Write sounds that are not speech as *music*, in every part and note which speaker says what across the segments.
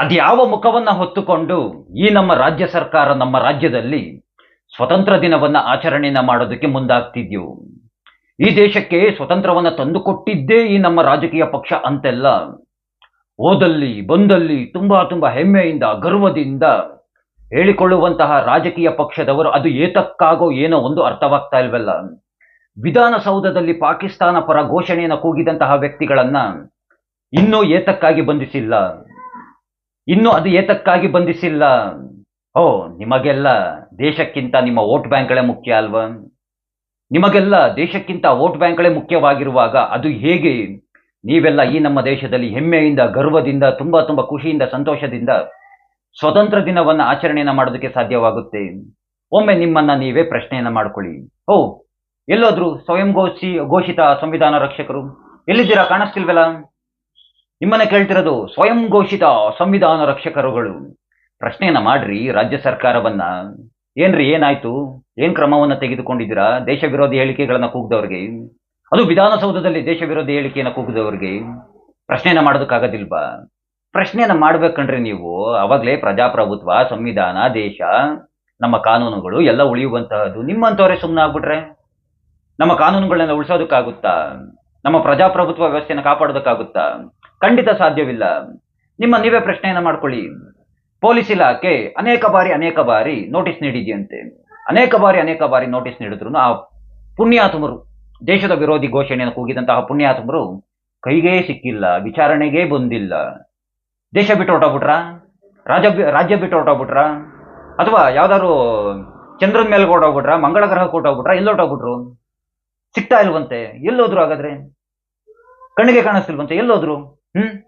Speaker 1: ಅದ್ಯಾವ ಮುಖವನ್ನ ಹೊತ್ತುಕೊಂಡು ಈ ನಮ್ಮ ರಾಜ್ಯ ಸರ್ಕಾರ, ನಮ್ಮ ರಾಜ್ಯದಲ್ಲಿ ಸ್ವತಂತ್ರ ದಿನವನ್ನ ಆಚರಣೆಯನ್ನ ಮಾಡೋದಕ್ಕೆ ಮುಂದಾಗ್ತಿದ್ಯೋ? ಈ ದೇಶಕ್ಕೆ ಸ್ವತಂತ್ರವನ್ನ ತಂದುಕೊಟ್ಟಿದ್ದೇ ಈ ನಮ್ಮ ರಾಜಕೀಯ ಪಕ್ಷ ಅಂತೆಲ್ಲ ಓದಲ್ಲಿ ಬಂದಲ್ಲಿ ತುಂಬಾ ತುಂಬಾ ಹೆಮ್ಮೆಯಿಂದ, ಗರ್ವದಿಂದ ಹೇಳಿಕೊಳ್ಳುವಂತಹ ರಾಜಕೀಯ ಪಕ್ಷದವರು ಅದು ಏತಕ್ಕಾಗೋ ಏನೋ ಒಂದು ಅರ್ಥವಾಗ್ತಾ ಇಲ್ವಲ್ಲ? ವಿಧಾನಸೌಧದಲ್ಲಿ ಪಾಕಿಸ್ತಾನ ಪರ ಘೋಷಣೆಯನ್ನು ಕೂಗಿದಂತಹ ವ್ಯಕ್ತಿಗಳನ್ನ ಇನ್ನೂ ಏತಕ್ಕಾಗಿ ಬಂಧಿಸಿಲ್ಲ. ಇನ್ನು ಅದು ಏತಕ್ಕಾಗಿ ಬಂಧಿಸಿಲ್ಲ? ಓ, ನಿಮಗೆಲ್ಲ ದೇಶಕ್ಕಿಂತ ನಿಮ್ಮ ವೋಟ್ ಬ್ಯಾಂಕ್ಗಳೇ ಮುಖ್ಯ ಅಲ್ವಾ? ನಿಮಗೆಲ್ಲ ದೇಶಕ್ಕಿಂತ ವೋಟ್ ಬ್ಯಾಂಕ್ಗಳೇ ಮುಖ್ಯವಾಗಿರುವಾಗ ಅದು ಹೇಗೆ? ನೀವೆಲ್ಲ ಈ ನಮ್ಮ ದೇಶದಲ್ಲಿ ಹೆಮ್ಮೆಯಿಂದ, ಗರ್ವದಿಂದ, ತುಂಬಾ ತುಂಬಾ ಖುಷಿಯಿಂದ, ಸಂತೋಷದಿಂದ ಸ್ವತಂತ್ರ ದಿನವನ್ನ ಆಚರಣೆಯನ್ನು ಮಾಡೋದಕ್ಕೆ ಸಾಧ್ಯವಾಗುತ್ತೆ. ಒಮ್ಮೆ ನಿಮ್ಮನ್ನ ನೀವೇ ಪ್ರಶ್ನೆಯನ್ನ ಮಾಡ್ಕೊಳ್ಳಿ. ಓ, ಎಲ್ಲೋದ್ರು ಸ್ವಯಂ ಘೋಷಿ ಘೋಷಿತ ಸಂವಿಧಾನ ರಕ್ಷಕರು? ಎಲ್ಲಿದ್ದೀರಾ ಕಾಣಿಸ್ತಿಲ್ವಲ್ಲ? ನಿಮ್ಮನ್ನ ಕೇಳ್ತಿರೋದು ಸ್ವಯಂ ಘೋಷಿತ ಸಂವಿಧಾನ ರಕ್ಷಕರುಗಳು. ಪ್ರಶ್ನೆಯನ್ನ ಮಾಡ್ರಿ, ರಾಜ್ಯ ಸರ್ಕಾರವನ್ನ. ಏನ್ರಿ, ಏನಾಯ್ತು? ಏನ್ ಕ್ರಮವನ್ನ ತೆಗೆದುಕೊಂಡಿದ್ದೀರಾ? ದೇಶ ವಿರೋಧಿ ಹೇಳಿಕೆಗಳನ್ನ ಕೂಗ್ದವ್ರಿಗೆ? ಅದು ವಿಧಾನಸೌಧದಲ್ಲಿ ದೇಶ ವಿರೋಧಿ ಹೇಳಿಕೆಯನ್ನ ಕೂಗಿದವ್ರಿಗೆ. ಪ್ರಶ್ನೆಯನ್ನ ಮಾಡೋದಕ್ಕಾಗೋದಿಲ್ವಾ? ಪ್ರಶ್ನೆಯನ್ನ ಮಾಡ್ಬೇಕಂಡ್ರಿ ನೀವು ಅವಾಗ್ಲೇ ಪ್ರಜಾಪ್ರಭುತ್ವ, ಸಂವಿಧಾನ, ದೇಶ, ನಮ್ಮ ಕಾನೂನುಗಳು ಎಲ್ಲ ಉಳಿಯುವಂತಹದ್ದು ನಿಮ್ಮಂತವರೇ ಸುಮ್ಮನೆ ಆಗ್ಬಿಟ್ರೆ ನಮ್ಮ ಕಾನೂನುಗಳನ್ನ ಉಳಿಸೋದಕ್ಕಾಗುತ್ತಾ? ನಮ್ಮ ಪ್ರಜಾಪ್ರಭುತ್ವ ವ್ಯವಸ್ಥೆಯನ್ನು ಕಾಪಾಡೋದಕ್ಕಾಗುತ್ತಾ? ಖಂಡಿತ ಸಾಧ್ಯವಿಲ್ಲ. ನಿಮ್ಮ ನೀವೇ ಪ್ರಶ್ನೆಯನ್ನು ಮಾಡ್ಕೊಳ್ಳಿ. ಪೊಲೀಸ್ ಇಲಾಖೆ ಅನೇಕ ಬಾರಿ ಅನೇಕ ಬಾರಿ ನೋಟಿಸ್ ನೀಡಿದೆಯಂತೆ. ಅನೇಕ ಬಾರಿ ಅನೇಕ ಬಾರಿ ನೋಟಿಸ್ ನೀಡಿದ್ರು ಆ ಪುಣ್ಯಾತುಮರು, ದೇಶದ ವಿರೋಧಿ ಘೋಷಣೆಯನ್ನು ಕೂಗಿದಂತಹ ಪುಣ್ಯಾತುಮರು ಕೈಗೇ ಸಿಕ್ಕಿಲ್ಲ, ವಿಚಾರಣೆಗೆ ಬಂದಿಲ್ಲ. ದೇಶ ಬಿಟ್ಟು ಹೊರಟೋಗ್ಬಿಟ್ರ? ರಾಜ್ಯ ರಾಜ್ಯ ಬಿಟ್ಟು ಅಥವಾ ಯಾವ್ದಾದ್ರು ಚಂದ್ರನ ಮೇಲೆ ಹೊರಟೋಗ್ಬಿಟ್ರ? ಮಂಗಳ ಹೊರಟೋಗ್ಬಿಟ್ರ? ಎಲ್ಲಿ ಹೊರಟೋಗ್ಬಿಟ್ರು? ಸಿಗ್ತಾ ಇಲ್ವಂತೆ? ಎಲ್ಲೋದ್ರು ಹಾಗಾದ್ರೆ? ಕಣ್ಣಿಗೆ ಕಾಣಿಸ್ತಿಲ್ವಂತೆ? ಎಲ್ಲೋದ್ರು ಹ್ಮ್.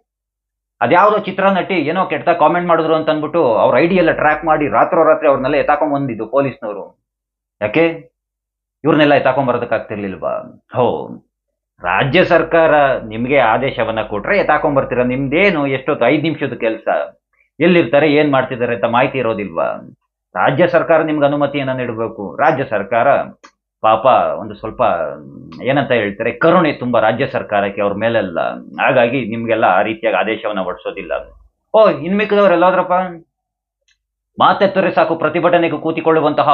Speaker 1: ಅದ್ಯಾವುದೋ ಚಿತ್ರ ನಟಿ ಏನೋ ಕೆಟ್ಟ ಕಾಮೆಂಟ್ ಮಾಡಿದ್ರು ಅಂತ ಅಂದ್ಬಿಟ್ಟು ಅವ್ರ ಐಡಿ ಎಲ್ಲ ಟ್ರ್ಯಾಕ್ ಮಾಡಿ ರಾತ್ರೋರಾತ್ರಿ ಅವ್ರನ್ನೆಲ್ಲ ಎತ್ತಾಕೊಂಡ್ ಬಂದಿದ್ದು ಪೊಲೀಸ್ನವರು. ಯಾಕೆ? ಇವ್ರನ್ನೆಲ್ಲ ಎತ್ತಾಕೊಂಡ್ ಬರೋದಕ್ಕಾಗ್ತಿರ್ಲಿಲ್ವಾ ಹೋ. ರಾಜ್ಯ ಸರ್ಕಾರ ನಿಮ್ಗೆ ಆದೇಶವನ್ನ ಕೊಟ್ರೆ ಎತ್ತಾಕೊಂಡ್ ಬರ್ತೀರ ನಿಮ್ದೇನು ಎಷ್ಟೊತ್ತು ಐದು ನಿಮಿಷದ ಕೆಲಸ? ಎಲ್ಲಿರ್ತಾರೆ, ಏನ್ ಮಾಡ್ತಿದ್ದಾರೆ ಅಂತ ಮಾಹಿತಿ ಇರೋದಿಲ್ವಾ? ರಾಜ್ಯ ಸರ್ಕಾರ ನಿಮ್ಗೆ ಅನುಮತಿಯನ್ನ ನೀಡಬೇಕು. ರಾಜ್ಯ ಸರ್ಕಾರ ಪಾಪ ಒಂದು ಸ್ವಲ್ಪ ಏನಂತ ಹೇಳ್ತಾರೆ, ಕರುಣೆ ತುಂಬಾ ರಾಜ್ಯ ಸರ್ಕಾರಕ್ಕೆ ಅವ್ರ ಮೇಲೆಲ್ಲ. ಹಾಗಾಗಿ ನಿಮ್ಗೆಲ್ಲ ಆ ರೀತಿಯಾಗಿ ಆದೇಶವನ್ನ ಹೊಡ್ಸೋದಿಲ್ಲ. ಓ, ಇನ್ ಎಲ್ಲಾದ್ರಪ್ಪ? ಮಾತೆತ್ತರೆ ಸಾಕು ಪ್ರತಿಭಟನೆಗೆ ಕೂತಿಕೊಳ್ಳುವಂತಹ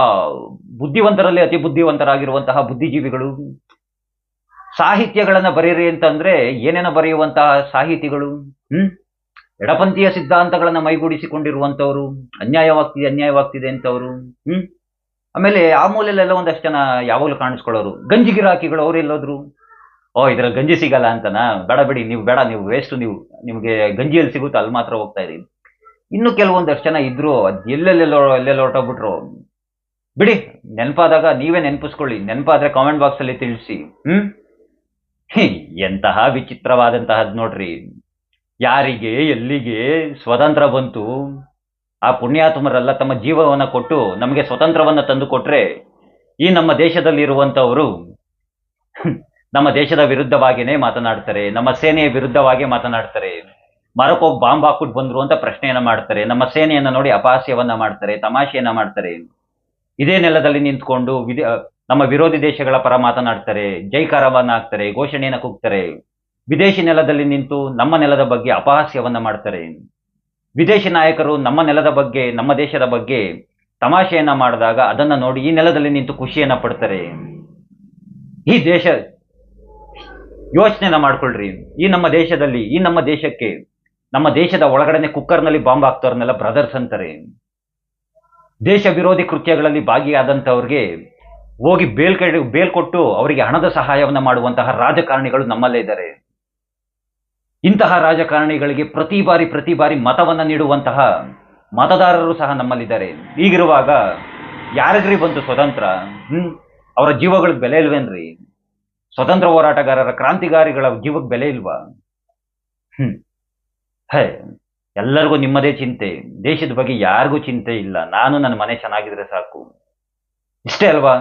Speaker 1: ಬುದ್ಧಿವಂತರಲ್ಲಿ ಅತಿ ಬುದ್ಧಿವಂತರಾಗಿರುವಂತಹ ಬುದ್ಧಿಜೀವಿಗಳು. ಸಾಹಿತ್ಯಗಳನ್ನ ಬರೀರಿ ಅಂತಂದ್ರೆ ಏನೇನೋ ಬರೆಯುವಂತಹ ಸಾಹಿತಿಗಳು, ಹ್ಮ್? ಎಡಪಂಥೀಯ ಸಿದ್ಧಾಂತಗಳನ್ನ ಮೈಗೂಡಿಸಿಕೊಂಡಿರುವಂತವ್ರು ಅನ್ಯಾಯವಾಗ್ತಿದೆ ಅನ್ಯಾಯವಾಗ್ತಿದೆ ಅಂತವ್ರು, ಹ್ಮ್? ಆಮೇಲೆ ಆ ಮೂಲೆಯಲ್ಲೆಲ್ಲ ಒಂದಷ್ಟು ಜನ ಯಾವಾಗಲೂ ಕಾಣಿಸ್ಕೊಳ್ಳೋರು? ಗಂಜಿ ಗಿರಾಕಿಗಳು ಅವ್ರು ಎಲ್ಲೋದ್ರು? ಓ, ಇದ್ರಲ್ಲಿ ಗಂಜಿ ಸಿಗಲ್ಲ ಅಂತನಾ? ಬೇಡ ಬಿಡಿ, ನೀವು ಬೇಡ, ನೀವು ವೇಸ್ಟ್ ನೀವು ನಿಮಗೆ ಗಂಜಿಯಲ್ಲಿ ಸಿಗುತ್ತೆ? ಅಲ್ಲಿ ಮಾತ್ರ ಹೋಗ್ತಾ ಇರಿ. ಇನ್ನು ಕೆಲವೊಂದಷ್ಟು ಜನ ಇದ್ರು, ಅದು ಎಲ್ಲೆಲ್ಲೆಲ್ಲೋ, ಎಲ್ಲೆಲ್ಲ ಹೊರಟೋಗ್ಬಿಟ್ರು. ಬಿಡಿ, ನೆನಪಾದಾಗ ನೀವೇ ನೆನಪಿಸ್ಕೊಳ್ಳಿ. ನೆನಪಾದ್ರೆ ಕಾಮೆಂಟ್ ಬಾಕ್ಸ್ ಅಲ್ಲಿ ತಿಳಿಸಿ. ಹ್ಮ್? ಎಂತಹ ವಿಚಿತ್ರವಾದಂತಹದ್ ನೋಡ್ರಿ. ಯಾರಿಗೆ, ಎಲ್ಲಿಗೆ ಸ್ವತಂತ್ರ ಬಂತು? ಆ ಪುಣ್ಯಾತ್ಮರೆಲ್ಲ ತಮ್ಮ ಜೀವವನ್ನ ಕೊಟ್ಟು ನಮಗೆ ಸ್ವತಂತ್ರವನ್ನ ತಂದು ಕೊಟ್ರೆ ಈ ನಮ್ಮ ದೇಶದಲ್ಲಿ ಇರುವಂತವರು *laughs* ನಮ್ಮ ದೇಶದ ವಿರುದ್ಧವಾಗಿನೇ ಮಾತನಾಡ್ತಾರೆ, ನಮ್ಮ ಸೇನೆಯ ವಿರುದ್ಧವಾಗಿ ಮಾತನಾಡ್ತಾರೆ ಮರಕ್ಕೋಗಿ ಬಾಂಬ್ ಹಾಕ್ಬಿಟ್ಟು ಬಂದರು ಅಂತ ಪ್ರಶ್ನೆಯನ್ನ ಮಾಡ್ತಾರೆ, ನಮ್ಮ ಸೇನೆಯನ್ನ ನೋಡಿ ಅಪಹಾಸ್ಯವನ್ನ ಮಾಡ್ತಾರೆ, ತಮಾಷೆಯನ್ನ ಮಾಡ್ತಾರೆ. ಇದೇ ನೆಲದಲ್ಲಿ ನಿಂತ್ಕೊಂಡು ನಮ್ಮ ವಿರೋಧಿ ದೇಶಗಳ ಪರ ಮಾತನಾಡ್ತಾರೆ, ಜೈಕಾರವನ್ನ ಹಾಕ್ತಾರೆ, ಘೋಷಣೆಯನ್ನ ಕೂಗ್ತಾರೆ. ವಿದೇಶಿ ನೆಲದಲ್ಲಿ ನಿಂತು ನಮ್ಮ ನೆಲದ ಬಗ್ಗೆ ಅಪಹಾಸ್ಯವನ್ನ ಮಾಡ್ತಾರೆ. ವಿದೇಶಿ ನಾಯಕರು ನಮ್ಮ ನೆಲದ ಬಗ್ಗೆ, ನಮ್ಮ ದೇಶದ ಬಗ್ಗೆ ತಮಾಷೆಯನ್ನ ಮಾಡಿದಾಗ ಅದನ್ನ ನೋಡಿ ಈ ನೆಲದಲ್ಲಿ ನಿಂತು ಖುಷಿಯನ್ನ ಪಡ್ತಾರೆ. ಈ ದೇಶ ಯೋಚನೆನ ಮಾಡ್ಕೊಳ್ರಿ. ಈ ನಮ್ಮ ದೇಶದಲ್ಲಿ, ಈ ನಮ್ಮ ದೇಶಕ್ಕೆ, ನಮ್ಮ ದೇಶದ ಒಳಗಡೆನೆ ಕುಕ್ಕರ್ನಲ್ಲಿ ಬಾಂಬ್ ಹಾಕ್ತವ್ರನ್ನೆಲ್ಲ ಬ್ರದರ್ಸ್ ಅಂತಾರೆ. ದೇಶ ವಿರೋಧಿ ಕೃತ್ಯಗಳಲ್ಲಿ ಭಾಗಿಯಾದಂಥವ್ರಿಗೆ ಹೋಗಿ ಬೇಲ್ ಬೇಲ್ ಕೊಟ್ಟು ಅವರಿಗೆ ಹಣದ ಸಹಾಯವನ್ನ ಮಾಡುವಂತಹ ರಾಜಕಾರಣಿಗಳು ನಮ್ಮಲ್ಲೇ ಇದ್ದಾರೆ. ಇಂತಹ ರಾಜಕಾರಣಿಗಳಿಗೆ ಪ್ರತಿ ಬಾರಿ ಪ್ರತಿ ಬಾರಿ ಮತವನ್ನ ನೀಡುವಂತಹ ಮತದಾರರು ಸಹ ನಮ್ಮಲ್ಲಿದ್ದಾರೆ. ಹೀಗಿರುವಾಗ ಯಾರಿಗ್ರಿ ಬಂತು ಸ್ವತಂತ್ರ? ಅವರ ಜೀವಗಳಿಗೆ ಬೆಲೆ ಇಲ್ವೇನ್ರಿ? ಸ್ವತಂತ್ರ ಹೋರಾಟಗಾರರ ಕ್ರಾಂತಿಗಾರಿಗಳ ಜೀವಕ್ಕೆ ಬೆಲೆ ಇಲ್ವಾ? ಹ್ಮ್, ಹೇ, ಎಲ್ಲರಿಗೂ ನಿಮ್ಮದೇ ಚಿಂತೆ. ದೇಶದ ಬಗ್ಗೆ ಯಾರಿಗೂ ಚಿಂತೆ ಇಲ್ಲ. ನಾನು ನನ್ನ ಮನೆ ಚೆನ್ನಾಗಿದ್ರೆ ಸಾಕು. ಇಷ್ಟೇ ಅಲ್ವಾ?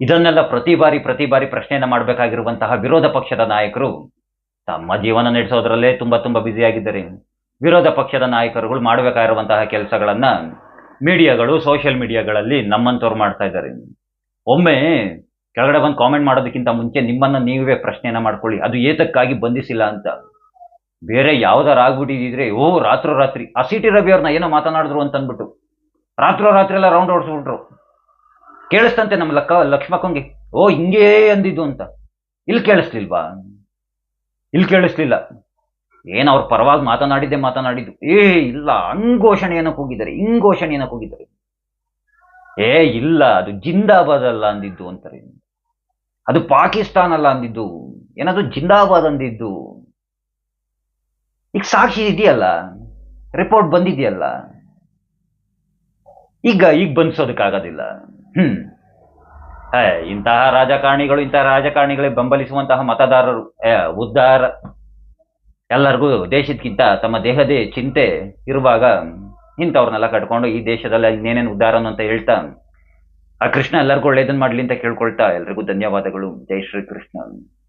Speaker 1: ಇದನ್ನೆಲ್ಲ ಪ್ರತಿ ಬಾರಿ ಪ್ರತಿ ಬಾರಿ ಪ್ರಶ್ನೆಯನ್ನ ಮಾಡಬೇಕಾಗಿರುವಂತಹ ವಿರೋಧ ಪಕ್ಷದ ನಾಯಕರು ತಮ್ಮ ಜೀವನ ನಡೆಸೋದ್ರಲ್ಲೇ ತುಂಬಾ ತುಂಬಾ ಬ್ಯುಸಿಯಾಗಿದ್ದಾರೆ ವಿರೋಧ ಪಕ್ಷದ ನಾಯಕರುಗಳು ಮಾಡಬೇಕಾಗಿರುವಂತಹ ಕೆಲಸಗಳನ್ನ ಮೀಡಿಯಾಗಳು ಸೋಷಿಯಲ್ ಮೀಡಿಯಾಗಳಲ್ಲಿ ನಮ್ಮಂತವ್ರು ಮಾಡ್ತಾ ಇದ್ದಾರೆ. ಒಮ್ಮೆ ಕೆಳಗಡೆ ಬಂದು ಕಾಮೆಂಟ್ ಮಾಡೋದಕ್ಕಿಂತ ಮುಂಚೆ ನಿಮ್ಮನ್ನ ನೀವೇ ಪ್ರಶ್ನೆಯನ್ನ ಮಾಡ್ಕೊಳ್ಳಿ. ಅದು ಏತಕ್ಕಾಗಿ ಬಂಧಿಸಿಲ್ಲ ಅಂತ. ಬೇರೆ ಯಾವ್ದಾರು ಆಗ್ಬಿಟ್ಟಿದ್ರೆ ಓ, ರಾತ್ರೋ ರಾತ್ರಿ. ಆ ಸಿಟಿ ರವಿ ಅವ್ರನ್ನ ಏನೋ ಮಾತನಾಡಿದ್ರು ಅಂತ ಅಂದ್ಬಿಟ್ಟು ರಾತ್ರೋ ರಾತ್ರಿ ಎಲ್ಲ ರೌಂಡ್ ಓಡಿಸ್ಬಿಟ್ರು ಕೇಳಿಸ್ತಂತೆ ನಮ್ಮ ಲಕ್ಕ ಲಕ್ಷ್ಮಕ್ಕಂಗೆ. ಓ, ಹಿಂಗೇ ಅಂದಿದ್ದು ಅಂತ. ಇಲ್ಲಿ ಕೇಳಿಸ್ಲಿಲ್ವಾ? ಇಲ್ಲಿ ಕೇಳಿಸ್ಲಿಲ್ಲ. ಏನು ಅವ್ರ ಪರವಾಗಿ ಮಾತನಾಡಿದ್ದೆ ಮಾತನಾಡಿದ್ದು? ಏ, ಇಲ್ಲ ಹಂಘೋಷಣೆ ಏನಕ್ಕೆ ಹೋಗಿದ್ದಾರೆ ಕೂಗಿದ್ದಾರೆ ಏ, ಇಲ್ಲ, ಅದು ಜಿಂದಾಬಾದ್ ಅಲ್ಲ ಅಂದಿದ್ದು ಅಂತಾರೆ. ಅದು ಪಾಕಿಸ್ತಾನ ಅಲ್ಲ ಅಂದಿದ್ದು. ಏನದು ಜಿಂದಾಬಾದ್ ಅಂದಿದ್ದು? ಈಗ ಸಾಕ್ಷಿ ಇದೆಯಲ್ಲ? ರಿಪೋರ್ಟ್ ಬಂದಿದೆಯಲ್ಲ? ಈಗ ಈಗ ಬಂದಿಸೋದಕ್ಕಾಗೋದಿಲ್ಲ. ಹ್ಮ್. ಇಂತಹ ರಾಜಕಾರಣಿಗಳು, ಇಂತಹ ರಾಜಕಾರಣಿಗಳಿಗೆ ಬೆಂಬಲಿಸುವಂತಹ ಮತದಾರರು ಉದ್ದಾರ, ಎಲ್ಲರಿಗೂ ದೇಶಕ್ಕಿಂತ ತಮ್ಮ ದೇಹದ ಚಿಂತೆ ಇರುವಾಗ ಇಂಥವ್ರನ್ನೆಲ್ಲ ಕಟ್ಕೊಂಡು ಈ ದೇಶದಲ್ಲಿ ಇನ್ನೇನೇನು ಉದ್ದಾರನು ಅಂತ ಹೇಳ್ತಾ, ಆ ಕೃಷ್ಣ ಎಲ್ಲರಿಗೂ ಒಳ್ಳೇದನ್ನ ಮಾಡ್ಲಿ ಅಂತ ಕೇಳ್ಕೊಳ್ತಾ ಎಲ್ರಿಗೂ ಧನ್ಯವಾದಗಳು. ಜೈ ಶ್ರೀ ಕೃಷ್ಣ